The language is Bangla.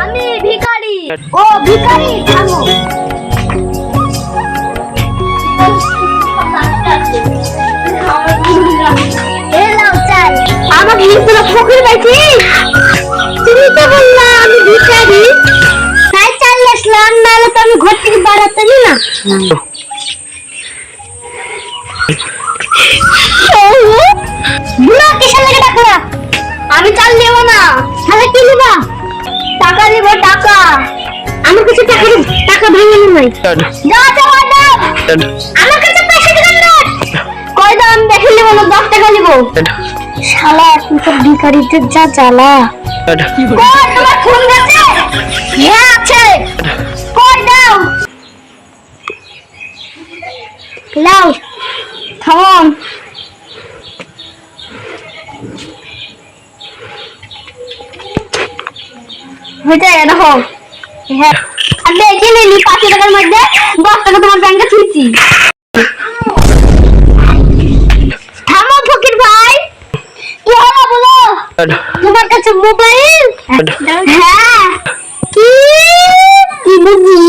আমি ভিখারি। ও ভিখারি? বাড়াতামই না বুড়া আমি চাল নেব না। তাহলে কি নিবা? টাকা নিব টাকা। আমার কাছে টাকা টাকা ভেঙে নাই। যা যা আমার কাছে পয়সা দিবেন না কয় দাম দেখে নেব না দশ টাকা নিব। শালা এখন তো ভিখারিদের যা জ্বালা। তোমার ফোন হ্যাঁ আছে। Cloud. Come on. হইতে এরকম হ্যাঁ। আর দেখি নিলি পাঁচশো টাকার মধ্যে, দশ টাকা তোমার ব্যাংকে তুলছি থামো, ফকির ভাই। কি হলো বলো? তোমার কাছে মোবাইল? হ্যাঁ। কি? কি বুঝি?